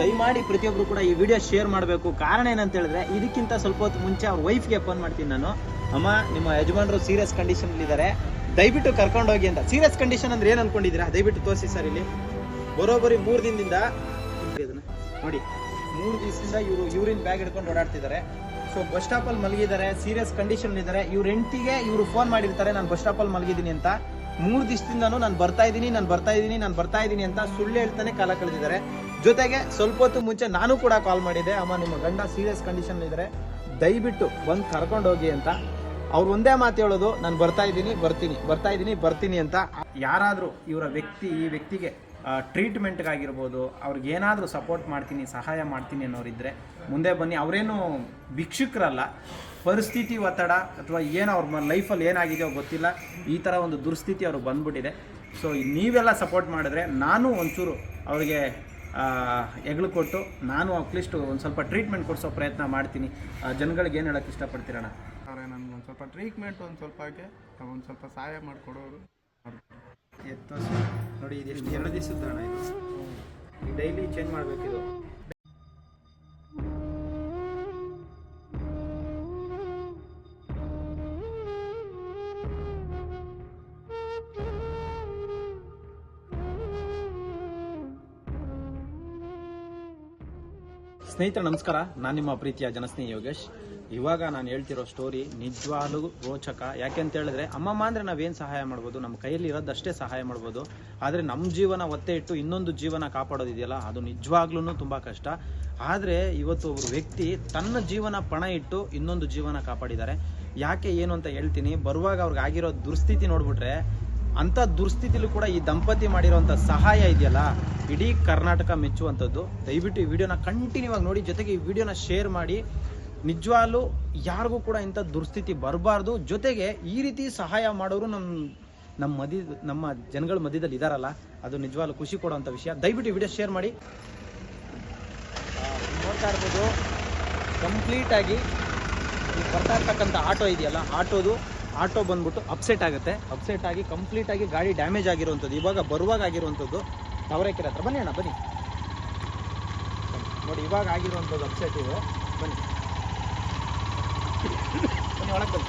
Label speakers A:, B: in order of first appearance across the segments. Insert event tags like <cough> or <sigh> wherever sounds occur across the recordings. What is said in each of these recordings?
A: ದಯಮಾಡಿ ಪ್ರತಿಯೊಬ್ರು ಕೂಡ ಈ ವಿಡಿಯೋ ಶೇರ್ ಮಾಡಬೇಕು. ಕಾರಣ ಏನಂತ ಹೇಳಿದ್ರೆ ಇದಕ್ಕಿಂತ ಸ್ವಲ್ಪ ಹೊತ್ತು ಮುಂಚೆ ಅವ್ರ ವೈಫ್ಗೆ ಫೋನ್ ಮಾಡ್ತೀನಿ ನಾನು. ಅಮ್ಮ ನಿಮ್ಮ ಯಜಮಾನರು ಸೀರಿಯಸ್ ಕಂಡೀಷನ್ ಇದ್ದಾರೆ. ದಯವಿಟ್ಟು ಕರ್ಕೊಂಡು ಹೋಗಿ ಅಂತ. ಸೀರಿಯಸ್ ಕಂಡೀಷನ್ ಅಂದ್ರೆ ಏನ್ ಅನ್ಕೊಂಡಿದ್ದೀರಾ? ದಯವಿಟ್ಟು ತೋರಿಸಿ ಸರ್ ಇಲ್ಲಿ. ಬರೋಬ್ಬರಿ ಮೂರು ದಿನದಿಂದ ನೋಡಿ. ಮೂರು ದಿವಸದಿಂದ ಇವರು ಯೂರಿನ್ ಬ್ಯಾಗ್ ಹಿಡ್ಕೊಂಡು ಓಡಾಡ್ತಿದ್ದಾರೆ. ಸೊ ಬಸ್ ಸ್ಟಾಪ್ ಅಲ್ಲಿ ಮಲಗಿದ್ದಾರೆ. ಸೀರಿಯಸ್ ಕಂಡೀಷನ್ ಇದ್ದಾರೆ. ಇವ್ರ ಹೆಂಡತಿಗೆ ಇವರು ಫೋನ್ ಮಾಡಿರ್ತಾರೆ. ನಾನು ಬಸ್ ಸ್ಟಾಪ್ ಅಲ್ಲಿ ಮಲಗಿದ್ದೀನಿ ಅಂತ. ಮೂರು ದಿವಸದಿಂದನೂ ನಾನು ಬರ್ತಾ ಇದ್ದೀನಿ, ನಾನು ಬರ್ತಾ ಇದ್ದೀನಿ, ನಾನು ಬರ್ತಾ ಇದ್ದೀನಿ ಅಂತ ಸುಳ್ಳು ಹೇಳ್ತಾನೆ ಕಾಲ ಕಳೆದಿದ್ದಾರೆ. ಜೊತೆಗೆ ಸ್ವಲ್ಪ ಹೊತ್ತು ಮುಂಚೆ ನಾನು ಕೂಡ ಕಾಲ್ ಮಾಡಿದ್ದೆ ಅಮ್ಮ, ನಿಮ್ಮ ಗಂಡ ಸೀರಿಯಸ್ ಕಂಡೀಷನ್ ಇದ್ದಾರೆ. ದಯವಿಟ್ಟು ಬಂದು ಕರ್ಕೊಂಡು ಹೋಗಿ ಅಂತ. ಅವ್ರು ಒಂದೇ ಮಾತು ಹೇಳೋದು, ನಾನು ಬರ್ತಾ ಇದ್ದೀನಿ, ಬರ್ತೀನಿ, ಬರ್ತಾ ಇದ್ದೀನಿ, ಬರ್ತೀನಿ ಅಂತ. ಯಾರಾದರೂ ಇವರ ವ್ಯಕ್ತಿ, ಈ ವ್ಯಕ್ತಿಗೆ ಟ್ರೀಟ್ಮೆಂಟ್ಗಾಗಿರ್ಬೋದು ಅವ್ರಿಗೆ ಏನಾದರೂ ಸಪೋರ್ಟ್ ಮಾಡ್ತೀನಿ, ಸಹಾಯ ಮಾಡ್ತೀನಿ ಅನ್ನೋರಿದ್ದರೆ ಮುಂದೆ ಬನ್ನಿ. ಅವರೇನು ಭಿಕ್ಷುಕರಲ್ಲ ಪರಿಸ್ಥಿತಿ ಒತ್ತಡ ಅಥವಾ ಏನು ಅವ್ರ ಲೈಫಲ್ಲಿ ಏನಾಗಿದೆಯೋ ಗೊತ್ತಿಲ್ಲ. ಈ ಥರ ಒಂದು ದುರ್ಸ್ಥಿತಿ ಅವ್ರಿಗೆ ಬಂದ್ಬಿಟ್ಟಿದೆ. ಸೊ ನೀವೆಲ್ಲ ಸಪೋರ್ಟ್ ಮಾಡಿದ್ರೆ ನಾನು ಒಂಚೂರು ಅವ್ರಿಗೆ ಹೆಗ್ಳು ಕೊಟ್ಟು ನಾನು ಅಟ್ಲೀಸ್ಟ್ ಒಂದು ಸ್ವಲ್ಪ ಟ್ರೀಟ್ಮೆಂಟ್ ಕೊಡಿಸೋ ಪ್ರಯತ್ನ ಮಾಡ್ತೀನಿ. ಆ, ಜನಗಳಿಗೆ ಏನು ಹೇಳೋಕ್ಕೆ ಇಷ್ಟಪಡ್ತೀರಣ್ಣ?
B: ಅವರೇ ನನಗೆ ಒಂದು ಸ್ವಲ್ಪ ಟ್ರೀಟ್ಮೆಂಟ್ ಒಂದು ಸ್ವಲ್ಪಕ್ಕೆ ಒಂದು ಸ್ವಲ್ಪ ಸಹಾಯ ಮಾಡಿಕೊಡೋರು.
A: ಎತ್ತು ನೋಡಿ ಇದು ಎಷ್ಟು ಎರಡು ದಿವಸದ ಹಣ ಇದು ಡೈಲಿ ಚೇಂಜ್ ಮಾಡಬೇಕಿದು. ಸ್ನೇಹಿತರೆ, ನಮಸ್ಕಾರ. ನಾನು ನಿಮ್ಮ ಪ್ರೀತಿಯ ಜನಸ್ನೇಹಿ ಯೋಗೇಶ್. ಇವಾಗ ನಾನು ಹೇಳ್ತಿರೋ ಸ್ಟೋರಿ ನಿಜವಾಗ್ಲೂ ರೋಚಕ. ಯಾಕೆ ಅಂತ ಹೇಳಿದ್ರೆ ಅಮ್ಮಮ್ಮ ಅಂದ್ರೆ ನಾವೇನು ಸಹಾಯ ಮಾಡ್ಬೋದು? ನಮ್ಮ ಕೈಯಲ್ಲಿ ಇರೋದಷ್ಟೇ ಸಹಾಯ ಮಾಡ್ಬೋದು. ಆದರೆ ನಮ್ಮ ಜೀವನ ಒತ್ತೆ ಇಟ್ಟು ಇನ್ನೊಂದು ಜೀವನ ಕಾಪಾಡೋದಿದೆಯಲ್ಲ, ಅದು ನಿಜವಾಗ್ಲೂ ತುಂಬ ಕಷ್ಟ. ಆದರೆ ಇವತ್ತು ಒಬ್ಬರು ವ್ಯಕ್ತಿ ತನ್ನ ಜೀವನ ಪಣ ಇಟ್ಟು ಇನ್ನೊಂದು ಜೀವನ ಕಾಪಾಡಿದ್ದಾರೆ. ಯಾಕೆ ಏನು ಅಂತ ಹೇಳ್ತೀನಿ. ಬರುವಾಗ ಅವ್ರಿಗೆ ಆಗಿರೋ ದುರ್ಸ್ಥಿತಿ ನೋಡ್ಬಿಟ್ರೆ ಅಂಥ ದುರ್ಸ್ಥಿತಿಲೂ ಕೂಡ ಈ ದಂಪತಿ ಮಾಡಿರುವಂಥ ಸಹಾಯ ಇದೆಯಲ್ಲ? ಇಡೀ ಕರ್ನಾಟಕ ಮೆಚ್ಚುವಂಥದ್ದು. ದಯವಿಟ್ಟು ಈ ವಿಡಿಯೋನ ಕಂಟಿನ್ಯೂ ಆಗಿ ನೋಡಿ, ಜೊತೆಗೆ ಈ ವಿಡಿಯೋನ ಶೇರ್ ಮಾಡಿ. ನಿಜವಾಗ್ಲೂ ಯಾರಿಗೂ ಕೂಡ ಇಂಥ ದುರ್ಸ್ಥಿತಿ ಬರಬಾರ್ದು. ಜೊತೆಗೆ ಈ ರೀತಿ ಸಹಾಯ ಮಾಡೋರು ನಮ್ಮ ನಮ್ಮ ಮದಿ, ನಮ್ಮ ಜನಗಳ ಮಧ್ಯದಲ್ಲಿ ಇದಾರಲ್ಲ, ಅದು ನಿಜವಾಗ್ಲೂ ಖುಷಿ ಕೊಡುವಂಥ ವಿಷಯ. ದಯವಿಟ್ಟು ಈ ವಿಡಿಯೋ ಶೇರ್ ಮಾಡಿ. ನೋಡ್ತಾ ಇರ್ಬೋದು, ಕಂಪ್ಲೀಟಾಗಿ ಬರ್ತಾ ಇರ್ತಕ್ಕಂಥ ಆಟೋ ಇದೆಯಲ್ಲ, ಆಟೋದು ಆಟೋ ಬಂದ್ಬಿಟ್ಟು ಅಪ್ಸೆಟ್ ಆಗುತ್ತೆ. ಅಪ್ಸೆಟ್ ಆಗಿ ಕಂಪ್ಲೀಟ್ ಆಗಿ ಗಾಡಿ ಡ್ಯಾಮೇಜ್ ಆಗಿರುವಂಥದ್ದು, ಇವಾಗ ಬರುವಾಗ ಆಗಿರುವಂಥದ್ದು ತವರೇಕೆರೆ ಹತ್ರ. ಬನ್ನಿ ಅಣ್ಣ, ಬನ್ನಿ. ನೋಡಿ, ಇವಾಗ ಆಗಿರುವಂಥದ್ದು ಅಪ್ಸೆಟ್ ಇದು. ಬನ್ನಿ. ಬನ್ನಿ, ಒಳಗೆ ಬನ್ನಿ.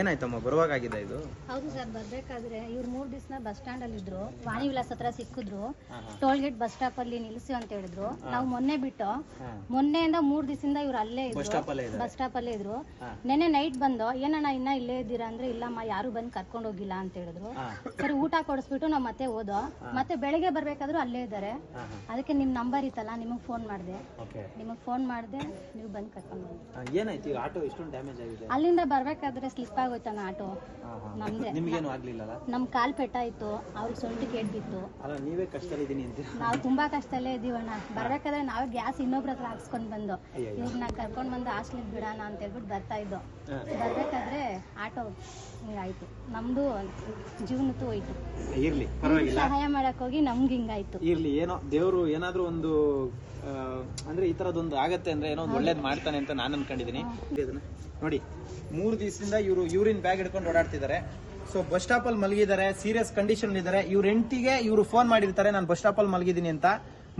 A: ಏನಾಯ್ತಮ್ಮ ಬರುವಾಗ ಆಗಿದೆ ಇದು?
C: ಹೌದು ಸರ್ ಬರ್ಬೇಕಾದ್ರೆ ಇವ್ರು ಮೂರ್ ದಿವಸ ಬಸ್ ಸ್ಟ್ಯಾಂಡ್ ಅಲ್ಲಿ ಇದ್ರು. ವಾಣಿ ವಿಲಾಸ್ ಹತ್ರ ಸಿಕ್ಕಿದ್ರು. ಟೋಲ್ ಗೇಟ್ ಬಸ್ ಸ್ಟಾಪ್ ಅಲ್ಲಿ ನಿಲ್ಸಿ ಅಂತ ಹೇಳಿದ್ರು. ನಾವು ಮೊನ್ನೆ ಬಿಟ್ಟು ಮೊನ್ನೆಯಿಂದ ಮೂರ್ ದಿವಸದಿಂದ ಇವ್ರು ಅಲ್ಲೇ ಇದ್ರು. ಬಸ್ ಸ್ಟಾಪ್ ಅಲ್ಲೇ ಇದ್ರು. ನಿನ್ನೆ ನೈಟ್ ಬಂದು ಏನಣ್ಣ ಇನ್ನ ಇಲ್ಲೇ ಇದ್ದೀರಾ? ಅಂದ್ರೆ ಇಲ್ಲಮ್ಮ ಯಾರು ಬಂದು ಕರ್ಕೊಂಡು ಹೋಗಿಲ್ಲ ಅಂತ ಹೇಳಿದ್ರು. ಸರಿ ಊಟ ಕೊಡಿಸ್ಬಿಟ್ಟು ನಾವು ಮತ್ತೆ ಹೋದೋ ಮತ್ತೆ ಬೆಳಿಗ್ಗೆ ಬರ್ಬೇಕಾದ್ರು ಅಲ್ಲೇ ಇದ್ದಾರೆ. ಅದಕ್ಕೆ ನಿಮ್ ನಂಬರ್ ಇತ್ತಲ್ಲ ನಿಮಗ್ ಫೋನ್ ಮಾಡಿದೆ. ನಿಮಗ್ ಫೋನ್ ಮಾಡಿದೆ ನೀವು ಬಂದು ಕರ್ಕೊಂಡು ಹೋಗಿ.
A: ಏನಾಯ್ತು? ಆಟೋ ಇಷ್ಟೊಂದು ಡ್ಯಾಮೇಜ್ ಆಗಿದೆ?
C: ಅಲ್ಲಿಂದ ಬರ್ಬೇಕಾದ್ರೆ ಸ್ಲಿಪ್ ಆಗೋಯ್ತಾನ ಆಟೋ? ನಮ್ದೆ.
A: ನಿಮ್ಗೇನು ಆಗ್ಲಿಲ್ಲಲ್ಲ?
C: ನಮ್ ಕಾಲ್ ಪೆಟ್ಟಾಯ್ತು ಅವ್ರಿಗೆ ಸೊಂಟು ಕೇಳ್ಬಿತ್ತು
A: ಅಲ್ಲ ನೀವೇ ಕಷ್ಟದಲ್ಲಿದ್ದೀನಿ ಅಂತೀರಾ?
C: ನಾವು ತುಂಬಾ ಕಷ್ಟಲ್ಲೇ ಇದೀವಣ್ಣ ಬರ್ಬೇಕಾದ್ರೆ ನಾವೇ ಗ್ಯಾಸ್ ಇನ್ನೊಬ್ರ ಹತ್ರ ಹಾಕ್ಸ್ಕೊಂಡ್ ಬಂದು.
A: ಅಯ್ಯಯ್ಯೋ.
C: ನಾ ಕರ್ಕೊಂಡ್ ಬಂದು ಹಾಸ್ಟ್ಲಿಗೆ ಬಿಡೋಣ ಅಂತ ಹೇಳ್ಬಿಟ್ಟು ಬರ್ತಾ ಇದ್ದೋ. ಬರ್ಬೇಕಾದ್ರೆ ಆಟೋ ಹಿಂಗಾಯ್ತು. ನಮ್ದು ಜೀವನತ್ತು ಹೋಯ್ತು.
A: ಇರ್ಲಿ ಪರವಾಗಿಲ್ಲ.
C: ಸಹಾಯ ಮಾಡಕ್ ಹೋಗಿ ನಮ್ಗೆ ಹಿಂಗಾಯ್ತು.
A: ಇರ್ಲಿ ಏನೋ ದೇವ್ರು ಏನಾದ್ರೂ ಒಂದು ಆ, ಅಂದ್ರೆ ಈ ತರದೊಂದು ಆಗತ್ತೆ ಅಂದ್ರೆ ಏನೋ ಒಂದು ಒಳ್ಳೇದ್ ಮಾಡ್ತಾನೆ ಅಂತ ನಾನು ಅನ್ಕೊಂಡಿದೀನಿ. ನೋಡಿ. ಮೂರು ದಿವಸದಿಂದ ಇವರು ಯೂರಿನ್ ಬ್ಯಾಗ್ ಹಿಡ್ಕೊಂಡು ಓಡಾಡ್ತಿದ್ದಾರೆ. ಸೊ ಬಸ್ ಸ್ಟಾಪ್ ಅಲ್ಲಿ ಮಲಗಿದ್ದಾರೆ ಸೀರಿಯಸ್ ಕಂಡೀಷನ್ ಇದ್ದಾರೆ. ಇವ್ರ ಎಂಟಿಗೆ ಇವರು ಫೋನ್ ಮಾಡಿರ್ತಾರೆ, ನಾನು ಬಸ್ ಸ್ಟಾಪ್ ಅಲ್ಲಿ ಮಲಗಿದ್ದೀನಿ ಅಂತ.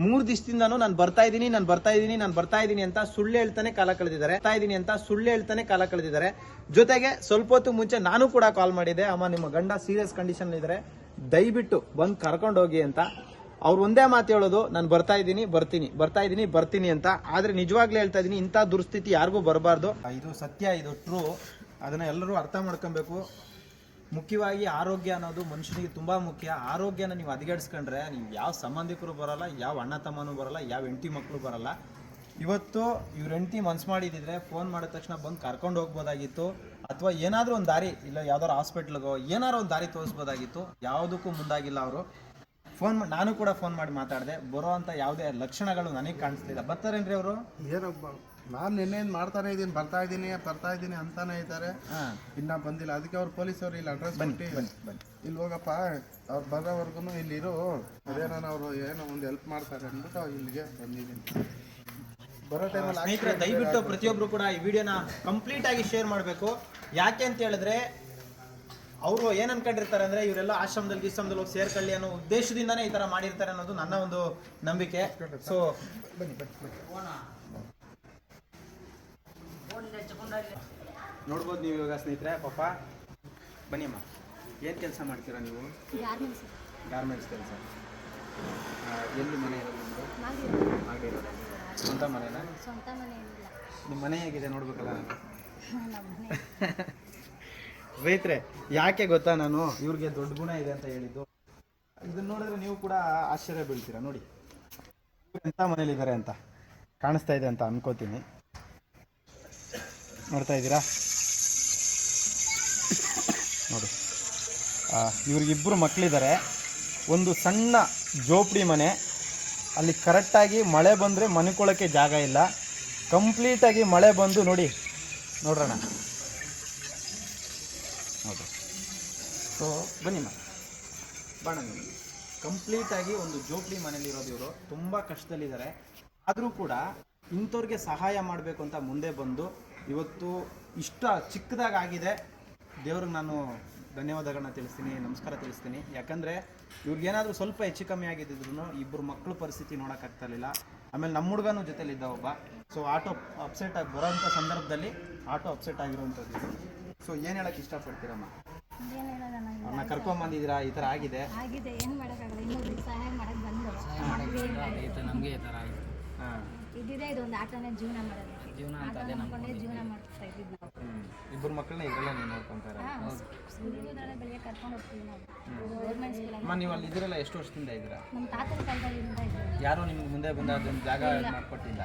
A: ಮೂರ್ ದಿವಸದಿಂದನೂ ನಾನು ಬರ್ತಾ ಇದ್ದೀನಿ, ನಾನು ಬರ್ತಾ ಇದ್ದೀನಿ, ನಾನು ಬರ್ತಾ ಇದ್ದೀನಿ ಅಂತ ಸುಳ್ಳು ಹೇಳ್ತಾನೆ ಕಾಲ ಕಳೆದಿದ್ದಾರೆ. ಬರ್ತಾ ಇದ್ದೀನಿ ಅಂತ ಸುಳ್ಳು ಹೇಳ್ತಾನೆ ಕಾಲ ಕಳೆದಿದ್ದಾರೆ. ಜೊತೆಗೆ ಸ್ವಲ್ಪ ಹೊತ್ತು ಮುಂಚೆ ನಾನು ಕೂಡ ಕಾಲ್ ಮಾಡಿದೆ ಅಮ್ಮ, ನಿಮ್ಮ ಗಂಡ ಸೀರಿಯಸ್ ಕಂಡೀಷನ್ ಇದ್ದಾರೆ. ದಯವಿಟ್ಟು ಬಂದು ಕರ್ಕೊಂಡು ಹೋಗಿ ಅಂತ. ಅವ್ರು ಒಂದೇ ಮಾತು ಹೇಳೋದು, ನಾನು ಬರ್ತಾ ಇದ್ದೀನಿ, ಬರ್ತೀನಿ, ಬರ್ತಾ ಇದ್ದೀನಿ, ಬರ್ತೀನಿ ಅಂತ. ಆದರೆ ನಿಜವಾಗ್ಲೂ ಹೇಳ್ತಾ ಇದ್ದೀನಿ, ಇಂಥ ದುರ್ಸ್ಥಿತಿ ಯಾರಿಗೂ ಬರಬಾರ್ದು. ಇದು ಸತ್ಯ, ಇದು ಟ್ರೂ ಅದನ್ನು ಎಲ್ಲರೂ ಅರ್ಥ ಮಾಡ್ಕೊಬೇಕು. ಮುಖ್ಯವಾಗಿ ಆರೋಗ್ಯ ಅನ್ನೋದು ಮನುಷ್ಯನಿಗೆ ತುಂಬ ಮುಖ್ಯ. ಆರೋಗ್ಯನ ನೀವು ಹದಗೆಡಿಸ್ಕೊಂಡ್ರೆ ನೀವು ಯಾವ ಸಂಬಂಧಿಕರು ಬರಲ್ಲ, ಯಾವ ಅಣ್ಣ ತಮ್ಮನೂ ಬರಲ್ಲ, ಯಾವ ಹೆಂಡತಿ ಮಕ್ಕಳು ಬರಲ್ಲ. ಇವತ್ತು ಇವ್ರ ಹೆಂಡತಿ ಮನ್ಸು ಮಾಡಿದ್ದಿದ್ರೆ ಫೋನ್ ಮಾಡಿದ ತಕ್ಷಣ ಬಂದು ಕರ್ಕೊಂಡು ಹೋಗ್ಬೋದಾಗಿತ್ತು. ಅಥವಾ ಏನಾದರೂ ಒಂದು ದಾರಿ, ಇಲ್ಲ ಯಾವ್ದಾದ್ರು ಹಾಸ್ಪಿಟ್ಲಿಗೋ ಏನಾದ್ರು ಒಂದು ದಾರಿ ತೋರಿಸ್ಬೋದಾಗಿತ್ತು. ಯಾವುದಕ್ಕೂ ಮುಂದಾಗಿಲ್ಲ ಅವರು. ಫೋನ್ ನಾನು ಕೂಡ ಫೋನ್ ಮಾಡಿ ಮಾತಾಡಿದೆ ಬರೋ ಅಂತ ಯಾವುದೇ ಲಕ್ಷಣಗಳು ನನಗೆ ಕಾಣಿಸ್ತಿಲ್ಲ. ಬರ್ತಾರೇನ್ರಿ ಅವರು?
B: ಏನಪ್ಪ ನಾನು ನಿನ್ನೆಯಿಂದ ಮಾಡ್ತಾನೆ ಇದ್ದೀನಿ ಬರ್ತಾ ಇದ್ದೀನಿ ಬರ್ತಾ ಇದ್ದೀನಿ ಅಂತಾನೆ ಇದ್ದಾರೆ.
A: ಹಾಂ.
B: ಇನ್ನ ಬಂದಿಲ್ಲ. ಅದಕ್ಕೆ ಅವ್ರು ಪೊಲೀಸವ್ರು ಇಲ್ಲಿ ಅಡ್ರೆಸ್ ಬಂದು
A: ಬನ್ನಿ
B: ಇಲ್ಲಿ ಹೋಗಪ್ಪ ಅವ್ರು ಬರೋವರೆಗೂ ಇಲ್ಲಿರು. ಅದೇನೋ ಅವರು ಏನೋ ಒಂದು ಹೆಲ್ಪ್ ಮಾಡ್ತಾರೆ ಅಂದ್ಬಿಟ್ಟು ಇಲ್ಲಿಗೆ ಬಂದಿದ್ದೀನಿ. ಬರೋ ಟೈಮಲ್ಲಿ
A: ದಯವಿಟ್ಟು ಪ್ರತಿಯೊಬ್ಬರು ಕೂಡ ಈ ವಿಡಿಯೋನ ಕಂಪ್ಲೀಟ್ ಆಗಿ ಶೇರ್ ಮಾಡಬೇಕು. ಯಾಕೆ ಅಂತ ಹೇಳಿದ್ರೆ ಅವರು ಏನ್ ಅನ್ಕೊಂಡಿರ್ತಾರೆ ಅಂದ್ರೆ ಇವರೆಲ್ಲ ಆಶ್ರಮದಲ್ಲಿ ಗೀಶ್ರಮದಲ್ಲಿ ಹೋಗಿ ಸೇರ್ಕೊಳ್ಳಿ ಅನ್ನೋ ಉದ್ದೇಶದಿಂದಾನೇ ಈ ತರ ಮಾಡಿರ್ತಾರೆ ಅನ್ನೋದು ನನ್ನ ಒಂದು ನಂಬಿಕೆ. ಸೊ
B: ಬನ್ನಿ
A: ನೋಡ್ಬೋದು ನೀವು ಇವಾಗ ಸ್ನೇಹಿತರೆ ಪಾಪ. ಬನ್ನಿ ಅಮ್ಮ. ಏನು ಕೆಲಸ ಮಾಡ್ತೀರಾ ನೀವು?
C: ಗಾರ್ಮೆಂಟ್ಸ್
A: ಕೆಲಸ. ಎಲ್ಲಿ ಮನೆ ಇರೋದು ನಿಮ್ಮದು ಆಗಿರೋದು ಸ್ವಂತ ಮನೆನಾ?
C: ಸ್ವಂತ ಮನೆ
A: ನಿಮ್ಮ ಮನೆ ಹೇಗಿದೆ ನೋಡ್ಬೇಕಲ್ಲ? <laughs> ಸ್ನೇಹಿತರೆ, ಯಾಕೆ ಗೊತ್ತಾ ನಾನು? ಇವ್ರಿಗೆ ದೊಡ್ಡ ಗುಣ ಇದೆ ಅಂತ ಹೇಳಿದ್ದು. ಇದನ್ನ ನೋಡಿದ್ರೆ ನೀವು ಕೂಡ ಆಶ್ಚರ್ಯ ಬೀಳ್ತೀರಾ, ನೋಡಿ. ಎಂಥ ಮನೇಲಿದ್ದಾರೆ ಅಂತ ಕಾಣಿಸ್ತಾ ಇದೆ ಅಂತ ಅನ್ಕೋತೀನಿ. ನೋಡ್ತಾ ಇದ್ದೀರಾ? ನೋಡಿ. ಇವ್ರಿಗಿಬ್ಬರು ಮಕ್ಕಳಿದ್ದಾರೆ ಒಂದು ಸಣ್ಣ ಜೋಪಡಿ ಮನೆ. ಅಲ್ಲಿ ಕರೆಕ್ಟಾಗಿ ಮಳೆ ಬಂದರೆ ಮನ್ಕೊಳ್ಳೋಕ್ಕೆ ಜಾಗ ಇಲ್ಲ. ಕಂಪ್ಲೀಟಾಗಿ ಮಳೆ ಬಂದು ನೋಡಿ. ನೋಡ್ರಣ. ಹೌದು. ಸೊ ಬನ್ನಿ ಮಾ ಬಾಣ ಕಂಪ್ಲೀಟಾಗಿ ಒಂದು ಜೋಪ್ಲಿ ಮನೇಲಿ ಇರೋದು ಇವರು. ತುಂಬ ಕಷ್ಟದಲ್ಲಿದ್ದಾರೆ. ಆದರೂ ಕೂಡ ಇಂಥವ್ರಿಗೆ ಸಹಾಯ ಮಾಡಬೇಕು ಅಂತ ಮುಂದೆ ಬಂದು ಇವತ್ತು ಇಷ್ಟ ಚಿಕ್ಕದಾಗಿ ಆಗಿದೆ ದೇವ್ರಿಗೆ ನಾನು ಧನ್ಯವಾದಗಳನ್ನ ತಿಳಿಸ್ತೀನಿ, ನಮಸ್ಕಾರ ತಿಳಿಸ್ತೀನಿ. ಯಾಕಂದರೆ ಇವ್ರಿಗೇನಾದರೂ ಸ್ವಲ್ಪ ಹೆಚ್ಚು ಕಮ್ಮಿ ಆಗಿದ್ದಿದ್ರು ಇಬ್ಬರು ಮಕ್ಕಳ ಪರಿಸ್ಥಿತಿ ನೋಡೋಕ್ಕಾಗ್ತಾ ಇರಲಿಲ್ಲ. ಆಮೇಲೆ ನಮ್ಮ ಹುಡುಗನೂ ಜೊತೆಲಿದ್ದ ಒಬ್ಬ. ಸೊ ಆಟೋ ಅಪ್ಸೆಟ್ ಆಗಿ ಬರೋಂಥ ಸಂದರ್ಭದಲ್ಲಿ ಆಟೋ ಅಪ್ಸೆಟ್ ಆಗಿರೋವಂಥದ್ದು ಸೊ ಏನು ಹೇಳಕ್ಕೆ ಇಷ್ಟಪಡ್ತೀರಮ್ಮ?
C: ಏನು ಹೇಳೋದಣ್ಣ.
A: ಅವ್ರನ್ನ ಕರ್ಕೊಂಬಂದಿದ್ದೀರಾ ಈ ತರ ಆಗಿದೆ.
C: ಆಗಿದೆ. ಏನು ಮಾಡೋಕ್ಕಾಗಲ್ಲ? ಇನ್ನೊಬ್ರಿಗೆ ಸಹಾಯ ಮಾಡಕ್ ಬಂದು
D: ನಮಗೆ ಈ ಥರ ಆಯಿತು
A: ಹಾಂ.
C: ಇದ್ದಿದೆ ಇದೊಂದು ಆಟನೇ ಜೀವನ ಆಟ ನಂಬ್ಕೊಂಡೇ ಜೀವನ ಮಾಡ್ತಾ ಇದ್ದೀವಿ ನಾವು
A: ಇಬ್ಬರು ಮಕ್ಕಳನ್ನ ಇದೆಲ್ಲ ನೀವು ನೋಡ್ಕೊಂತಾರೆ
C: ಹಾಂ ಸ್ಕೂಲಿಗೆ ಬೆಳಿಗ್ಗೆ ಕರ್ಕೊಂಡು ಹೋಗ್ತೀವಿ ನಾವು. ಗೌರ್ಮೆಂಟ್ ಸ್ಕೂಲಲ್ಲಿ
A: ಅಮ್ಮ ನೀವು ಅಲ್ಲಿ ಇದ್ದೀರಲ್ಲ ಎಷ್ಟು ವರ್ಷದಿಂದ ಇದ್ದೀರಾ?
C: ನಮ್ಮ ತಾತನ ಕಾಲದಲ್ಲಿಂದ ಇದ್ದೀವಿ
A: ಯಾರು ನಿಮ್ಗೆ ಮುಂದೆ ಬಂದ ಜಾಗ ಮಾಡಿಕೊಟ್ಟಿಲ್ಲ.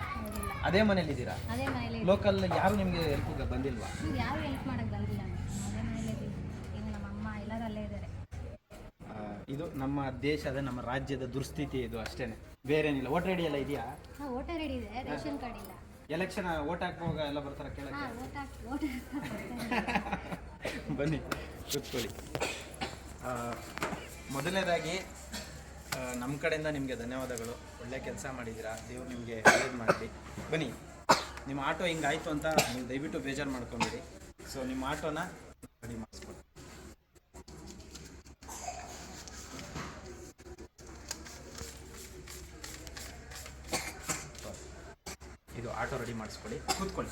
A: ಅದೇ ಮನೇಲಿ ಇದ್ದೀರಾ?
C: ಅದೇ ಮನೇಲಿ
A: ಲೋಕಲ್ ಯಾರು ನಿಮಗೆ ಹೆಲ್ಪ್ ಬಂದಿಲ್ವಾ?
C: ನೀವು ಯಾರು ಹೆಲ್ಪ್ ಮಾಡಕ್ ಬಂದಿಲ್ಲ. ಅದೇ ಮನೇಲಿ ಇದ್ದೀವಿ ಈಗ ನಮ್ಮ ಅಮ್ಮ ಎಲ್ಲರೂ ಅಲ್ಲೇ ಇದ್ದಾರೆ.
A: ಇದು ನಮ್ಮ ದೇಶದ ನಮ್ಮ ರಾಜ್ಯದ ದುರ್ಸ್ಥಿತಿ ಇದು ಅಷ್ಟೇನೆ. ಬೇರೇನಿಲ್ಲ. ವೋಟ್ ರೆಡಿ ಎಲ್ಲ ಇದೆಯಾ?
C: ಹಾಂ ವೋಟರ್ ರೆಡಿ ಇದೆ. ರೇಷನ್ ಕಾರ್ಡ್ ಇಲ್ಲ.
A: ಎಲೆಕ್ಷನ್ ವೋಟ್ ಹಾಕುವಾಗ ಎಲ್ಲ ಬರ್ತಾರೆ ಕೇಳಕ್ಕೆ?
C: ಹಾ ವೋಟ್ ಹಾಕಿ ವೋಟ್ ಹಾಕಿ
A: ಬನ್ನಿ ಕೂತ್ಕೊಳ್ಳಿ. ಆ, ಮೊದಲನೇದಾಗಿ ನಮ್ಮ ಕಡೆಯಿಂದ ನಿಮಗೆ ಧನ್ಯವಾದಗಳು. ಒಳ್ಳೆ ಕೆಲಸ ಮಾಡಿದ್ದೀರಾ ದೇವ್ರು ನಿಮಗೆ ಒಳ್ಳೇದು ಮಾಡಲಿ. ಬನ್ನಿ ನಿಮ್ಮ ಆಟೋ ಹಿಂಗಾಯ್ತು ಅಂತ ನೀವು ದಯವಿಟ್ಟು ಬೇಜಾರು ಮಾಡ್ಕೊಂಬಿಡಿ. ಸೊ ನಿಮ್ಮ ಆಟೋನ ರೆಡಿ ಮಾಡಿಸ್ಕೊಡಿ ಇದು ರೆಡಿ ಮಾಡಿಸ್ಕೊಳ್ಳಿ. ಕೂತ್ಕೊಳ್ಳಿ.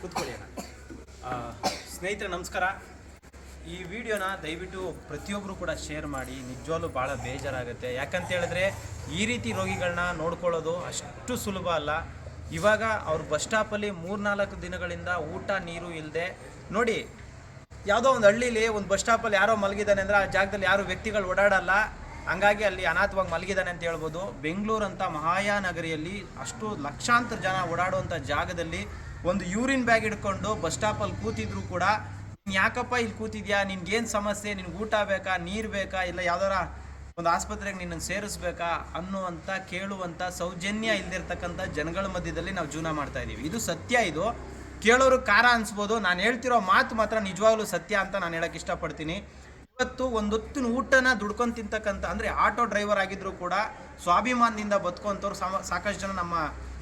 A: ಕೂತ್ಕೊಳ್ಳಿ ಅಣ್ಣ. ಸ್ನೇಹಿತರೆ, ನಮಸ್ಕಾರ. ಈ ವಿಡಿಯೋನ ದಯವಿಟ್ಟು ಪ್ರತಿಯೊಬ್ಬರು ಕೂಡ ಶೇರ್ ಮಾಡಿ. ನಿಜವಾಗ್ಲೂ ಭಾಳ ಬೇಜಾರಾಗುತ್ತೆ. ಯಾಕಂತ ಹೇಳಿದ್ರೆ, ಈ ರೀತಿ ರೋಗಿಗಳನ್ನ ನೋಡ್ಕೊಳ್ಳೋದು ಅಷ್ಟು ಸುಲಭ ಅಲ್ಲ. ಇವಾಗ ಅವ್ರ ಬಸ್ ಸ್ಟಾಪಲ್ಲಿ ಮೂರ್ನಾಲ್ಕು ದಿನಗಳಿಂದ ಊಟ, ನೀರು ಇಲ್ಲದೆ ನೋಡಿ, ಯಾವುದೋ ಒಂದು ಹಳ್ಳಿಲಿ ಒಂದು ಬಸ್ ಸ್ಟಾಪಲ್ಲಿ ಯಾರೋ ಮಲಗಿದ್ದಾನೆ ಅಂದರೆ ಆ ಜಾಗದಲ್ಲಿ ಯಾರು ವ್ಯಕ್ತಿಗಳು ಓಡಾಡಲ್ಲ. ಹಂಗಾಗಿ ಅಲ್ಲಿ ಅನಾಥವಾಗಿ ಮಲಗಿದ್ದಾನೆ ಅಂತ ಹೇಳ್ಬೋದು. ಬೆಂಗಳೂರು ಅಂತ ಮಹಾಯಾನಗರಿಯಲ್ಲಿ ಅಷ್ಟು ಲಕ್ಷಾಂತರ ಜನ ಓಡಾಡುವಂಥ ಜಾಗದಲ್ಲಿ ಒಂದು ಯೂರಿನ್ ಬ್ಯಾಗ್ ಹಿಡ್ಕೊಂಡು ಬಸ್ ಸ್ಟಾಪಲ್ಲಿ ಕೂತಿದ್ರು ಕೂಡ ಯಾಕಪ್ಪ ಇಲ್ಲಿ ಕೂತಿದ್ಯಾ? ನಿನ್ಗೇನು ಸಮಸ್ಯೆ? ನಿನ್ಗೆ ಊಟ ಬೇಕಾ? ನೀರು ಬೇಕಾ? ಇಲ್ಲ ಯಾವ್ದಾರ ಒಂದು ಆಸ್ಪತ್ರೆಗೆ ನಿನ್ನನ್ನು ಸೇರಿಸ್ಬೇಕಾ? ಅನ್ನುವಂಥ ಕೇಳುವಂಥ ಸೌಜನ್ಯ ಇಲ್ದಿರ್ತಕ್ಕಂಥ ಜನಗಳ ಮಧ್ಯದಲ್ಲಿ ನಾವು ಜೀವನ ಮಾಡ್ತಾ ಇದ್ದೀವಿ. ಇದು ಸತ್ಯ ಇದು. ಕೇಳೋರು ಕಾರ ಅನ್ಸ್ಬೋದು. ನಾನು ಹೇಳ್ತಿರೋ ಮಾತು ಮಾತ್ರ ನಿಜವಾಗ್ಲೂ ಸತ್ಯ ಅಂತ ನಾನು ಹೇಳೋಕ್ಕೆ ಇಷ್ಟಪಡ್ತೀನಿ. ಇವತ್ತು ಒಂದೊತ್ತಿನ ಊಟನ ದುಡ್ಕೊಂಡು ತಿಂತಕ್ಕಂಥ, ಅಂದರೆ ಆಟೋ ಡ್ರೈವರ್ ಆಗಿದ್ದರೂ ಕೂಡ ಸ್ವಾಭಿಮಾನದಿಂದ ಬದುಕುವಂಥವ್ರು ಸಾಕಷ್ಟು ಜನ ನಮ್ಮ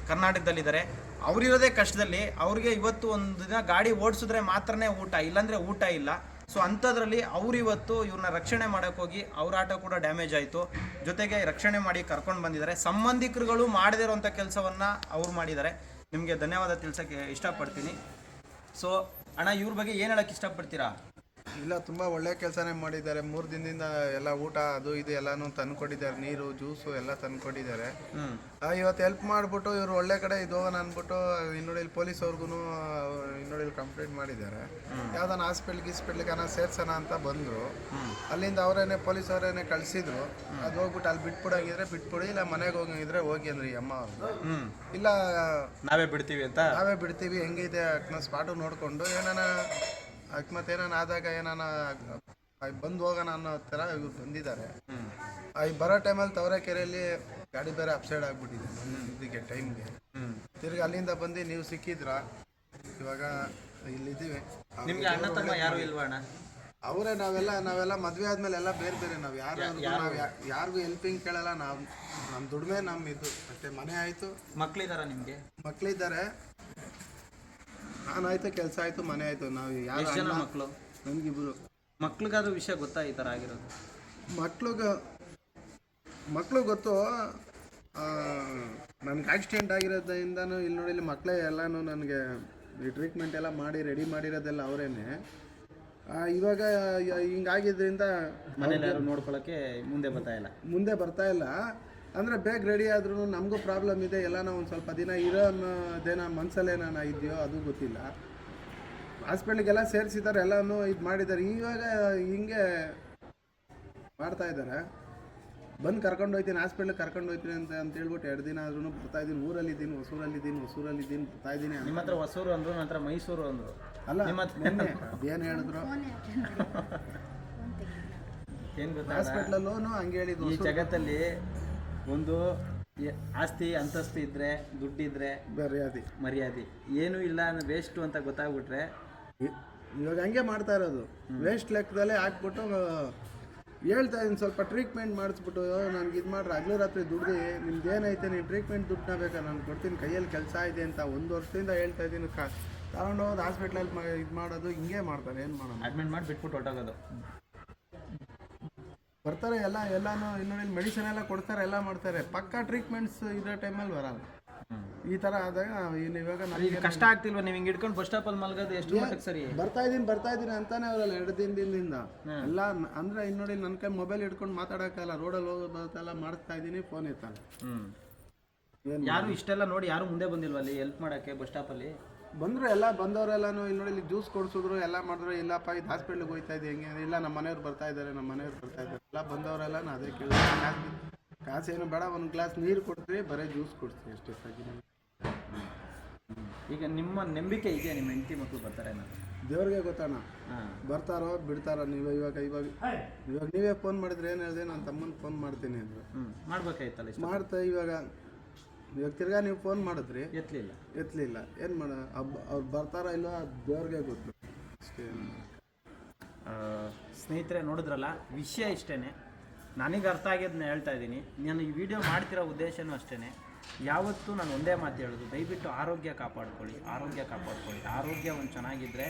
A: ಕರ್ನಾಟಕದಲ್ಲಿದ್ದಾರೆ. ಅವರಿರೋದೇ ಕಷ್ಟದಲ್ಲಿ, ಅವ್ರಿಗೆ ಇವತ್ತು ಒಂದು ದಿನ ಗಾಡಿ ಓಡಿಸಿದ್ರೆ ಮಾತ್ರನೇ ಊಟ, ಇಲ್ಲಾಂದರೆ ಊಟ ಇಲ್ಲ. ಸೊ ಅಂಥದ್ರಲ್ಲಿ ಅವ್ರು ಇವತ್ತು ಇವ್ರನ್ನ ರಕ್ಷಣೆ ಮಾಡೋಕ್ಕೋಗಿ ಅವ್ರ ಆಟೋ ಕೂಡ ಡ್ಯಾಮೇಜ್ ಆಯಿತು. ಜೊತೆಗೆ ರಕ್ಷಣೆ ಮಾಡಿ ಕರ್ಕೊಂಡು ಬಂದಿದ್ದಾರೆ. ಸಂಬಂಧಿಕರುಗಳು ಮಾಡದೇ ಇರೋಂಥ ಕೆಲಸವನ್ನು ಅವ್ರು ಮಾಡಿದ್ದಾರೆ. ನಿಮಗೆ ಧನ್ಯವಾದ ತಿಳ್ಸೋಕ್ಕೆ ಇಷ್ಟಪಡ್ತೀನಿ. ಸೊ ಅಣ್ಣ, ಇವ್ರ ಬಗ್ಗೆ ಏನು ಹೇಳೋಕ್ಕೆ ಇಷ್ಟಪಡ್ತೀರಾ?
B: ಇಲ್ಲ ತುಂಬ ಒಳ್ಳೆ ಕೆಲಸನೇ ಮಾಡಿದ್ದಾರೆ. ಮೂರು ದಿನದಿಂದ ಎಲ್ಲ ಊಟ ಅದು ಇದು ಎಲ್ಲಾನು ತಂದ್ಕೊಟ್ಟಿದ್ದಾರೆ. ನೀರು ಜ್ಯೂಸು ಎಲ್ಲ ತಂದ್ಕೊಟ್ಟಿದ್ದಾರೆ. ಆ, ಇವತ್ತು ಹೆಲ್ಪ್ ಮಾಡಿಬಿಟ್ಟು ಇವರು ಒಳ್ಳೆ ಕಡೆ ಇದು ಹೋಗೋಣ ಅಂದ್ಬಿಟ್ಟು ಇನ್ನೊಡಿ ಪೊಲೀಸ್ ಅವ್ರಿಗೂ ಇನ್ನೊಡಿ ಕಂಪ್ಲೇಂಟ್ ಮಾಡಿದ್ದಾರೆ. ಯಾವ್ದಾನ ಹಾಸ್ಪಿಟ್ಲ್ ಗೀಸ್ಪಿಟ್ಲಿಗೆ ಅನ್ನೋ ಸೇರ್ಸೋಣ ಅಂತ ಬಂದರು. ಅಲ್ಲಿಂದ ಅವರೇನೆ ಪೊಲೀಸ್ ಅವರೇನೆ ಕಳಿಸಿದ್ರು. ಅದು ಹೋಗ್ಬಿಟ್ಟು ಅಲ್ಲಿ ಬಿಟ್ಬಿಡಂಗಿದ್ರೆ ಬಿಟ್ಬಿಡಿ ಇಲ್ಲ ಮನೆಗೆ ಹೋಗಂಗಿದ್ರೆ ಹೋಗಿ ಅಂದ್ರಿ ಅಮ್ಮ ಅವ್ರು. ಇಲ್ಲ
A: ನಾವೇ ಬಿಡ್ತೀವಿ ಅಂತ?
B: ನಾವೇ ಬಿಡ್ತೀವಿ ಹೆಂಗಿದೆ ಸ್ಪಾಟು ನೋಡಿಕೊಂಡು ಏನಾನ ಅಕಸ್ಮಾತ್ ಏನಾನ ಆದಾಗ ಏನಾನ ಬಂದು ಹೋಗೋಣ ಅನ್ನೋ ಥರ ಇವ್ರು ಬಂದಿದ್ದಾರೆ. ಈ ಬರೋ ಟೈಮಲ್ಲಿ ತವರೆಕೆರೆಯಲ್ಲಿ ಗಾಡಿ ಬೇರೆ ಅಪ್ಸೈಡ್ ಆಗಿಬಿಟ್ಟಿದೆ ಇದಕ್ಕೆ ಟೈಮ್ಗೆ. ತಿರ್ಗಿ ಅಲ್ಲಿಂದ ಬಂದು ನೀವು ಸಿಕ್ಕಿದ್ರ? ಇವಾಗ ಇಲ್ಲಿದ್ದೀವಿ.
A: ನಿಮ್ಗೆ ಅಣ್ಣ ತಮ್ಮ ಯಾರು ಇಲ್ವಾ ಅಣ್ಣ?
B: ಅವರೇ ನಾವೆಲ್ಲ ನಾವೆಲ್ಲ ಮದುವೆ ಆದ್ಮೇಲೆ ಎಲ್ಲ ಬೇರೆ ಬೇರೆ ನಾವು ಯಾರು ನಾವು ಯಾರಿಗೂ ಹೆಲ್ಪಿಂಗ್ ಕೇಳಲ್ಲ ನಾವು ನಮ್ಮ ದುಡಿಮೆ ನಮ್ಮ ಇದು. ಅಷ್ಟೇ ಮನೆ ಆಯಿತು.
A: ಮಕ್ಕಳಿದ್ದಾರೆ ನಿಮಗೆ?
B: ಮಕ್ಕಳಿದ್ದಾರೆ ನಾನಾಯ್ತು ಕೆಲಸ ಆಯ್ತು ಮನೆ ಆಯ್ತು. ನಾವು
A: ಎಷ್ಟು ಜನ ಮಕ್ಕಳು
B: ನಮಗಿಬ್ರು.
A: ಮಕ್ಳಿಗಾದ್ರೂ ವಿಷಯ ಗೊತ್ತಾ ಈ ಥರ ಆಗಿರೋದು?
B: ಮಕ್ಳಿಗೆ ಮಕ್ಕಳು ಗೊತ್ತು. ನನಗೆ ಆಕ್ಸಿಡೆಂಟ್ ಆಗಿರೋದ್ರಿಂದನೂ ಇಲ್ಲಿ ನೋಡಿ ಇಲ್ಲಿ ಮಕ್ಕಳೇ ಎಲ್ಲನೂ ನನಗೆ ಈ ಟ್ರೀಟ್ಮೆಂಟ್ ಎಲ್ಲ ಮಾಡಿ ರೆಡಿ ಮಾಡಿರೋದೆಲ್ಲ ಅವರೇನೆ. ಇವಾಗ ಹಿಂಗಾಗಿದ್ದರಿಂದ ಹಿಂಗಾಗಿದ್ರಿಂದ
A: ಮನೇಲಿ ಯಾರು ನೋಡ್ಕೊಳಕ್ಕೆ ಮುಂದೆ ಬರ್ತಾ ಇಲ್ಲ?
B: ಮುಂದೆ ಬರ್ತಾ ಇಲ್ಲ. ಅಂದರೆ ಬೇಗ ರೆಡಿ ಆದ್ರೂ ನಮಗೂ ಪ್ರಾಬ್ಲಮ್ ಇದೆ. ಎಲ್ಲನೋ ಒಂದು ಸ್ವಲ್ಪ ದಿನ ಇರೋ ಅನ್ನೋದೇನ ಮನಸ್ಸಲ್ಲೇನ ನಾನು ಇದೆಯೋ ಅದು ಗೊತ್ತಿಲ್ಲ. ಹಾಸ್ಪಿಟ್ಲಿಗೆಲ್ಲ ಸೇರಿಸಿದ್ದಾರೆ ಎಲ್ಲನೂ ಇದು ಮಾಡಿದ್ದಾರೆ ಇವಾಗ ಹಿಂಗೆ ಮಾಡ್ತಾ ಇದ್ದಾರೆ ಬಂದು ಕರ್ಕೊಂಡು ಹೋಗ್ತೀನಿ ಹಾಸ್ಪಿಟ್ಲಿಗೆ ಕರ್ಕೊಂಡು ಹೋಗ್ತೀನಿ ಅಂತ ಅಂತ ಹೇಳ್ಬಿಟ್ಟು ಎರಡು ದಿನ ಆದ್ರೂ ಬರ್ತಾ ಇದ್ದೀನಿ ಊರಲ್ಲಿ ಹೊಸೂರಲ್ಲಿದ್ದೀನಿ ಹೊಸೂರಲ್ಲಿ ಇದ್ದೀನಿ ಹೊಸೂರಲ್ಲಿ ಇದ್ದೀನಿ ಬರ್ತಾ ಇದ್ದೀನಿ.
A: ನಿಮ್ಮ ಹತ್ರ ಹೊಸೂರು ಅಂದರು ನಂತರ ಹತ್ರ ಮೈಸೂರು ಅಂದರು.
B: ಅಲ್ಲ
A: ನಿಮ್ಮ ಹತ್ರ
B: ನಿನ್ನೆ ಏನು ಹೇಳಿದ್ರು?
A: ಏನು ಗೊತ್ತಾ
B: ಹಾಸ್ಪಿಟ್ಲಲ್ಲೂ ಹಂಗೆ ಹೇಳಿದ್ರು.
A: ಈ ಜಗತ್ತಲ್ಲಿ ಒಂದು ಎ- ಆಸ್ತಿ ಅಂತಸ್ತು ಇದ್ರೆ ದುಡ್ಡಿದ್ರೆ
B: ಮರ್ಯಾದೆ.
A: ಮರ್ಯಾದೆ. ಏನೂ ಇಲ್ಲ ವೇಸ್ಟು ಅಂತ ಗೊತ್ತಾಗ್ಬಿಟ್ರೆ
B: ಇ- ಇವಾಗ ಹಂಗೆ ಮಾಡ್ತಾ ಇರೋದು. ವೇಸ್ಟ್ ಲೆಕ್ಕದಲ್ಲೇ ಹಾಕ್ಬಿಟ್ಟು ಹೇಳ್ತಾ ಇದ್ದೀನಿ ಸ್ವಲ್ಪ ಟ್ರೀಟ್ಮೆಂಟ್ ಮಾಡಿಸ್ಬಿಟ್ಟು ನನಗೆ ಇದು ಮಾಡ್ರೆ ಹಗಲು ರಾತ್ರಿ ದುಡ್ದು ನಿಮ್ದು ಏನೈತೆ ನೀವು ಟ್ರೀಟ್ಮೆಂಟ್ ದುಡ್ಡನ್ನ ಬೇಕಾ? ನಾನು ಕೊಡ್ತೀನಿ ಕೈಯಲ್ಲಿ ಕೆಲಸ ಇದೆ ಅಂತ ಒಂದು ವರ್ಷದಿಂದ ಹೇಳ್ತಾ ಇದ್ದೀನಿ. ಕಾ ತಗೊಂಡು ಹೋಗಿ ಹಾಸ್ಪಿಟ್ಲಲ್ಲಿ ಇದು ಮಾಡೋದು ಹಿಂಗೆ ಮಾಡ್ತಾರೆ. ಏನು ಮಾಡೋಣ
A: ಅಡ್ಮಿಟ್ ಮಾಡಿ ಬಿಟ್ಬಿಟ್ಟು ಹೊರಟೋಗೋದು.
B: ಬರ್ತಾರೆ ಎಲ್ಲ ಎಲ್ಲಾನು ಇನ್ನೊಂದು ಮೆಡಿಸಿನ್ ಎಲ್ಲ ಕೊಡ್ತಾರೆ ಎಲ್ಲ ಮಾಡ್ತಾರೆ. ಪಕ್ಕಾ ಟ್ರೀಟ್ಮೆಂಟ್ಸ್ ಇರೋ ಟೈಮಲ್ಲಿ ಬರಲ್ಲ. ಈ ತರ ಆದಾಗ ಇನ್ನು ಇವಾಗ
A: ಈಗ
B: ನನಗೆ
A: ಕಷ್ಟ ಆಗ್ತಿಲ್ವಾ? ನೀವು ಹಿಂಗೆ ಹಿಡ್ಕೊಂಡು ಬಸ್ ಸ್ಟಾಪಲ್ಲಿ ಮಲಗೋದು ಎಷ್ಟು ಮಟ್ಟಕ್ಕೆ ಸರಿ?
B: ಬರ್ತಾ ಇದ್ದೀನಿ ಬರ್ತಾ ಇದೀನಿ ಅಂತಾನೆ ಅವರಲ್ಲ ಎರಡು ದಿನದಿಂದ. ಎಲ್ಲ ಅಂದ್ರೆ ಇನ್ನು ನೋಡಿ ನನ್ನ ಕೈ ಮೊಬೈಲ್ ಹಿಡ್ಕೊಂಡು ಮಾತಾಡೋಕ್ಕಲ್ಲ ರೋಡಲ್ಲಿ ಹೋಗೋದೆಲ್ಲ ಮಾಡ್ತಾ ಇದ್ದೀನಿ ಫೋನ್ ಎತ್ತಲ್ಲ.
A: ಯಾರು ಇಷ್ಟೆಲ್ಲ ನೋಡಿ ಯಾರು ಮುಂದೆ ಬಂದಿಲ್ವಲ್ಲಿ? ಹೆಲ್ಪ್ ಮಾಡಕ್ಕೆ ಬಸ್ ಸ್ಟಾಪಲ್ಲಿ
B: ಬಂದ್ರು ಎಲ್ಲ ಬಂದವರೆಲ್ಲನೂ ಇಲ್ಲಿ ನೋಡಿ ಇಲ್ಲಿ ಜ್ಯೂಸ್ ಕೊಡಿಸಿದ್ರು ಎಲ್ಲ ಮಾಡಿದ್ರು ಇಲ್ಲಪ್ಪ ಇದು ಹಾಸ್ಪಿಟ್ಲಿಗೆ ಹೋಗ್ತಾ ಇದೆ ಹೆಂಗೆ? ಇಲ್ಲ ನಮ್ಮ ಮನೆಯವ್ರು ಬರ್ತಾ ಇದ್ದಾರೆ ನಮ್ಮ ಮನೆಯವ್ರು ಬರ್ತಾ ಇದ್ದಾರೆ. ಎಲ್ಲ ಬಂದವರೆಲ್ಲ ನಾನು ಅದೇ ಕೇಳಿದ್ರು ಕಾಸು ಕಾಸೇನು ಬೇಡ ಒಂದು ಗ್ಲಾಸ್ ನೀರು ಕೊಡ್ತೀವಿ ಬರೀ ಜ್ಯೂಸ್ ಕೊಡ್ತೀವಿ ಅಷ್ಟೇ ಸಾಕು
A: ಈಗ ನಿಮ್ಮ ನಂಬಿಕೆ ಇದೆಯಾ ನಿಮ್ಮ ಹೆಂಡತಿ ಮಕ್ಕಳು ಬರ್ತಾರೆ
B: ದೇವ್ರಿಗೆ ಗೊತ್ತಾನ
A: ಹಾಂ.
B: ಬರ್ತಾರೋ ಬಿಡ್ತಾರೋ ನೀವೇ ಇವಾಗ ಇವಾಗ ಇವಾಗ ನೀವೇ ಫೋನ್ ಮಾಡಿದ್ರೆ ಏನು ಹೇಳಿದೆ ನಾನು ತಮ್ಮನ ಫೋನ್ ಮಾಡ್ತೀನಿ ಅಂದರು.
A: ಮಾಡ್ಬೇಕಾಯ್ತಲ್ಲ
B: ಮಾಡ್ತಾ ಇವಾಗ ಇವಾಗ ತಿರ್ಗಾ ನೀವು ಫೋನ್ ಮಾಡಿದ್ರಿ?
A: ಎತ್ತಲಿಲ್ಲ
B: ಎತ್ತಲಿಲ್ಲ ಏನು ಮಾಡ ಹಬ್ಬ ಅವ್ರು ಬರ್ತಾರೋ ಇಲ್ಲ ದೇವ್ರಿಗೆ ಗೊತ್ತು. ಅಷ್ಟೇ.
A: ಸ್ನೇಹಿತರೆ ನೋಡಿದ್ರಲ್ಲ ವಿಷಯ ಇಷ್ಟೇ ನನಗೆ ಅರ್ಥ ಆಗಿದ್ದನ್ನ ಹೇಳ್ತಾ ಇದ್ದೀನಿ. ನಾನು ಈ ವಿಡಿಯೋ ಮಾಡ್ತಿರೋ ಉದ್ದೇಶನೂ ಅಷ್ಟೇ ಯಾವತ್ತೂ ನಾನು ಒಂದೇ ಮಾತು ಹೇಳೋದು ದಯವಿಟ್ಟು ಆರೋಗ್ಯ ಕಾಪಾಡ್ಕೊಳ್ಳಿ ಆರೋಗ್ಯ ಕಾಪಾಡ್ಕೊಳ್ಳಿ. ಆರೋಗ್ಯ ಒಂದು ಚೆನ್ನಾಗಿದ್ದರೆ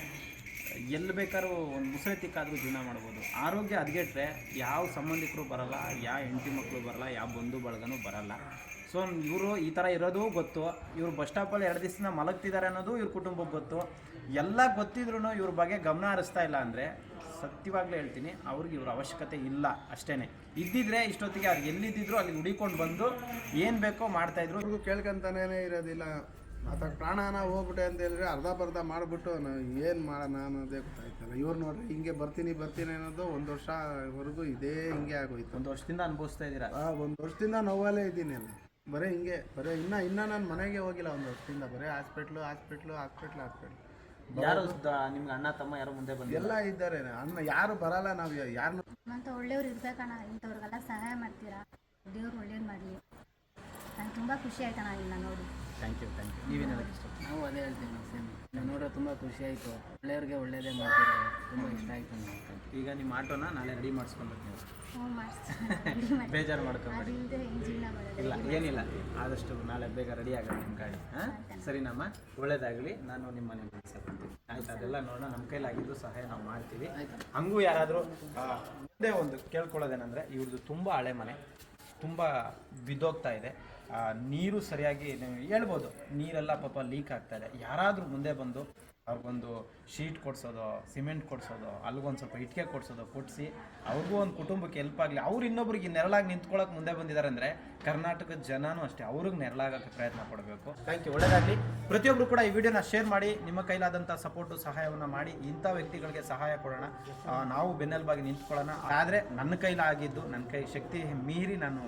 A: ಎಲ್ಲಿ ಬೇಕಾದ್ರೂ ಒಂದು ಮುಸಳೆ ತಿಕ್ಕಾದರೂ ಜೀವನ ಮಾಡ್ಬೋದು. ಆರೋಗ್ಯ ಹದಗೆಟ್ರೆ ಯಾವ ಸಂಬಂಧಿಕರು ಬರಲ್ಲ ಯಾವ ಹೆಂಡತಿ ಮಕ್ಕಳು ಬರಲ್ಲ ಯಾವ ಬಂಧು ಬಳಗನೂ ಬರಲ್ಲ. ಸೊ ಇವರು ಈ ಥರ ಇರೋದು ಗೊತ್ತು. ಇವರು ಬಸ್ ಸ್ಟಾಪಲ್ಲಿ ಎರಡು ದಿವಸ ಮಲಗ್ತಿದ್ದಾರೆ ಅನ್ನೋದು ಇವ್ರ ಕುಟುಂಬಕ್ಕೆ ಗೊತ್ತು. ಎಲ್ಲ ಗೊತ್ತಿದ್ರು ಇವ್ರ ಬಗ್ಗೆ ಗಮನ ಹರಿಸ್ತಾ ಇಲ್ಲ ಅಂದರೆ ಸತ್ಯವಾಗ್ಲೂ ಹೇಳ್ತೀನಿ ಅವ್ರಿಗೆ ಇವ್ರ ಅವಶ್ಯಕತೆ ಇಲ್ಲ ಅಷ್ಟೇ ಇದ್ದಿದ್ರೆ ಇಷ್ಟೊತ್ತಿಗೆ ಅವ್ರು ಎಲ್ಲಿದ್ದಿದ್ರು ಅಲ್ಲಿ ಹುಡಿಕೊಂಡು ಬಂದು ಏನು ಬೇಕೋ ಮಾಡ್ತಾಯಿದ್ರು
B: ಅವ್ರಿಗೂ ಕೇಳ್ಕೊಂತಾನೇ ಇರೋದಿಲ್ಲ. ಆತ ಪ್ರಾಣನ ಹೋಗ್ಬಿಟ್ಟೆ ಅಂತ ಹೇಳಿದ್ರೆ ಅರ್ಧ ಬರ್ಧ ಮಾಡಿಬಿಟ್ಟು ಏನು ಮಾಡೋಣ ಅನ್ನೋದೇ ಗೊತ್ತಾಯ್ತಲ್ಲ. ಇವ್ರು ನೋಡ್ರಿ ಹಿಂಗೆ ಬರ್ತೀನಿ ಬರ್ತೀನಿ ಅನ್ನೋದು ಒಂದು ವರ್ಷವರೆಗೂ ಇದೇ ಹಿಂಗೆ ಆಗೋಯ್ತು.
A: ಒಂದು ವರ್ಷದಿಂದ ಅನುಭವಿಸ್ತಾ ಇದ್ದೀರಾ?
B: ಆ ಒಂದು ವರ್ಷದಿಂದ ನೋವಲ್ಲೇ ಇದ್ದೀನಿ ಅಲ್ಲಿ. ಬರೀ ಹಿಂಗೆ ಬರೀ ಇನ್ನೂ ಇನ್ನೂ ನಾನು ಮನೆಗೆ ಹೋಗಿಲ್ಲ ಒಂದು ವರ್ಷದಿಂದ ಬರೀ ಹಾಸ್ಪಿಟ್ಲು ಹಾಸ್ಪಿಟ್ಲು ಹಾಸ್ಪಿಟ್ಲು ಹಾಸ್ಪಿಟ್ಲು
A: ಯಾರು ನಿಮ್ಗೆ ಅಣ್ಣ ತಮ್ಮ ಯಾರು ಮುಂದೆ ಬಂದು
B: ಎಲ್ಲ ಇದ್ದಾರೆ. ಅಣ್ಣ ಯಾರು ಬರಲ್ಲ ನಾವು ಯಾರು
C: ಅಂತ ಒಳ್ಳೆಯವ್ರು ಇರ್ಬೇಕಣ್ಣ ಇಂಥವ್ರಿಗೆಲ್ಲ ಸಹಾಯ ಮಾಡ್ತೀರಾ? ದೇವ್ರು ಒಳ್ಳೇದು ಮಾಡಿ ನಂಗೆ ತುಂಬ ಖುಷಿ ಆಯ್ತಣ್ಣ ಇಲ್ಲ ನೋಡಿ.
A: ಥ್ಯಾಂಕ್ ಯು ಥ್ಯಾಂಕ್ ಯು ನೀವೇನು ಹೇಳಕ್ಕೆ ಇಷ್ಟ
D: ನಾವು ಅದೇ ಹೇಳ್ತೀವಿ ನಾವು ಸೇಮ್ ನೀವು ನೋಡೋ ತುಂಬ ಖುಷಿ ಆಯಿತು. ಒಳ್ಳೆಯವ್ರಿಗೆ ಒಳ್ಳೇದೇ ಮಾಡ್ತೀರಾ ತುಂಬ ಇಷ್ಟ ಆಯಿತು
A: ಈಗ ನಿಮ್ಮ ಆಟೋನ ನಾಳೆ ರೆಡಿ ಮಾಡಿಸ್ಕೊಬೇಕು ನೀವು ಬೇಜಾರು ಮಾಡ್ಕೊಬೇಡಿ. ಇಲ್ಲ ಏನಿಲ್ಲ. ಆದಷ್ಟು ನಾಳೆ ಬೇಗ ರೆಡಿ ಆಗುತ್ತೆ ನಿಮ್ಮ ಗಾಡಿ. ಹಾಂ? ಸರಿನಮ್ಮ ಒಳ್ಳೇದಾಗಲಿ. ನಾನು ನಿಮ್ಮ ಮನೆಗೆ ಕಳ್ಸಕ್ಕೊಂತೀನಿ ಆಯ್ತು? ಅದೆಲ್ಲ ನೋಡೋಣ. ನಮ್ಮ ಕೈಲಾಗಿದ್ದು ಸಹಾಯ ನಾವು ಮಾಡ್ತೀವಿ. ಹಂಗೂ ಯಾರಾದರೂ ಮುಂದೆ ಒಂದು ಕೇಳ್ಕೊಳ್ಳೋದೇನೆಂದರೆ ಇವ್ರದ್ದು ತುಂಬ ಹಳೆ ಮನೆ. ತುಂಬ ಬಿದ್ದೋಗ್ತಾ ಇದೆ. ನೀರು ಸರಿಯಾಗಿ ಹೇಳ್ಬೋದು. ನೀರೆಲ್ಲ ಪಾಪ ಲೀಕ್ ಆಗ್ತಾ ಇದೆ. ಯಾರಾದರೂ ಮುಂದೆ ಬಂದು ಅವ್ರಿಗೊಂದು ಶೀಟ್ ಕೊಡಿಸೋದು, ಸಿಮೆಂಟ್ ಕೊಡಿಸೋದು ಅಲ್ಲಿಗೊಂದು ಸ್ವಲ್ಪ ಇಟ್ಟಿಗೆ ಕೊಡಿಸೋದು ಕೊಡಿಸಿ ಅವ್ರಿಗೂ ಒಂದು ಕುಟುಂಬಕ್ಕೆ ಹೆಲ್ಪ್ ಆಗಲಿ. ಅವ್ರು ಇನ್ನೊಬ್ರಿಗೆ ನೆರಳಾಗಿ ನಿಂತ್ಕೊಳ್ಳೋಕೆ ಮುಂದೆ ಬಂದಿದ್ದಾರೆ ಅಂದರೆ ಕರ್ನಾಟಕದ ಜನನೂ ಅಷ್ಟೇ. ಅವ್ರಿಗೆ ನೆರಳಾಗಕ್ಕೆ ಪ್ರಯತ್ನ ಪಡಬೇಕು. ಥ್ಯಾಂಕ್ ಯು ಒಳ್ಳೆಯದಾಗಲಿ ಪ್ರತಿಯೊಬ್ಬರು ಕೂಡ ಈ ವಿಡಿಯೋನ ಶೇರ್ ಮಾಡಿ, ನಿಮ್ಮ ಕೈಲಾದಂಥ ಸಪೋರ್ಟು ಸಹಾಯವನ್ನು ಮಾಡಿ, ಇಂಥ ವ್ಯಕ್ತಿಗಳಿಗೆ ಸಹಾಯ ಕೊಡೋಣ. ನಾವು ಬೆನ್ನೆಲುಬಾಗಿ ನಿಂತ್ಕೊಳ್ಳೋಣ. ಆದರೆ ನನ್ನ ಕೈಲಾಗಿದ್ದು, ನನ್ನ ಕೈ ಶಕ್ತಿ ಮೀರಿ ನಾನು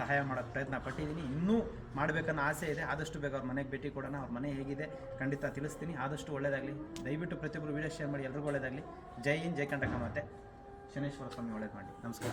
A: ಸಹಾಯ ಮಾಡೋಕ್ಕೆ ಪ್ರಯತ್ನ ಪಟ್ಟಿದ್ದೀನಿ. ಇನ್ನೂ ಮಾಡಬೇಕನ್ನೋ ಆಸೆ ಇದೆ. ಆದಷ್ಟು ಬೇಗ ಅವ್ರ ಮನೆಗೆ ಭೇಟಿ ಕೊಡೋಣ. ಅವ್ರ ಮನೆ ಹೇಗಿದೆ? ಖಂಡಿತ ತಿಳಿಸ್ತೀನಿ. ಆದಷ್ಟು ಒಳ್ಳೆಯದಾಗಲಿ ದಯವಿಟ್ಟು ಪ್ರತಿಯೊಬ್ಬರು ವೀಡಿಯೋ ಶೇರ್ ಮಾಡಿ ಎಲ್ರಿಗೂ ಒಳ್ಳೇದಾಗಲಿ. ಜೈ ಹಿಂದ್, ಜೈ ಕಂಡಕ ಮತ್ತೆ ಶನೇಶ್ವರ ಸ್ವಾಮಿ ಒಳ್ಳೇದು ಮಾಡಿ ನಮಸ್ಕಾರ.